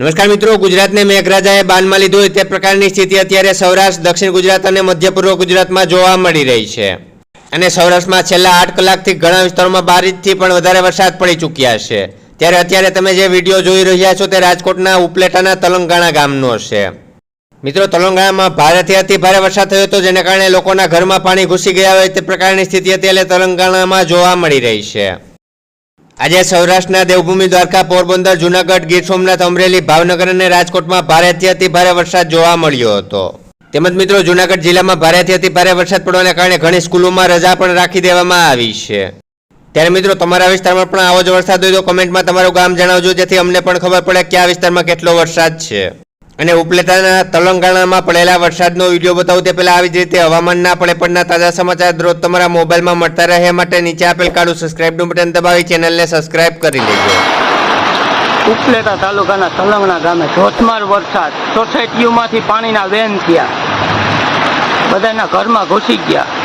નમસ્કાર મિત્રો, ગુજરાતને મેઘરાજાએ બાનમાં લીધું તે પ્રકારની સ્થિતિ અત્યારે સૌરાષ્ટ્ર, દક્ષિણ ગુજરાત અને મધ્ય પૂર્વ ગુજરાતમાં જોવા મળી રહી છે. અને સૌરાષ્ટ્રમાં છેલ્લા આઠ કલાકથી ઘણા વિસ્તારોમાં બાર ઇંચથી પણ વધારે વરસાદ પડી ચૂક્યા છે. ત્યારે અત્યારે તમે જે વીડિયો જોઈ રહ્યા છો તે રાજકોટના ઉપલેટાના તલંગાણા ગામનો છે. મિત્રો, તલંગાણામાં ભારેથી અતિ ભારે વરસાદ થયો હતો, જેને કારણે લોકોના ઘરમાં પાણી ઘૂસી ગયા હોય તે પ્રકારની સ્થિતિ અત્યારે તલંગાણામાં જોવા મળી રહી છે. આજે સૌરાષ્ટ્રના દેવભૂમિ દ્વારકા, પોરબંદર, જૂનાગઢ, ગીર સોમનાથ, અમરેલી, ભાવનગર અને રાજકોટમાં ભારેથી અતિ ભારે વરસાદ જોવા મળ્યો હતો. તેમજ મિત્રો, જુનાગઢ જિલ્લામાં ભારેથી અતિ ભારે વરસાદ પડવાને કારણે ઘણી સ્કૂલોમાં રજા પણ રાખી દેવામાં આવી છે. ત્યારે મિત્રો, તમારા વિસ્તારમાં પણ આવો જ વરસાદ હોય તો કમેન્ટમાં તમારું ગામ જણાવજો, જેથી અમને પણ ખબર પડે કે આ વિસ્તારમાં કેટલો વરસાદ છે. અને ઉપલેટાના તેલંગાણામાં પડેલા વરસાદનો વીડિયો બતાવું તે પહેલાં આવી જ રીતે હવામાનના પડે પડના તાજા સમાચાર દરરોજ તમારા મોબાઈલમાં મળતા રહે માટે નીચે આપેલ કાળું સબસ્ક્રાઇબનું બટન દબાવી ચેનલને સબસ્ક્રાઇબ કરી લેજો. ઉપલેટા તાલુકાના તલંગણા ગામે ધોધમાર વરસાદ સોસાયટીઓમાંથી પાણીના વેન થયા. બધાના ઘરમાં ઘૂસી ગયા.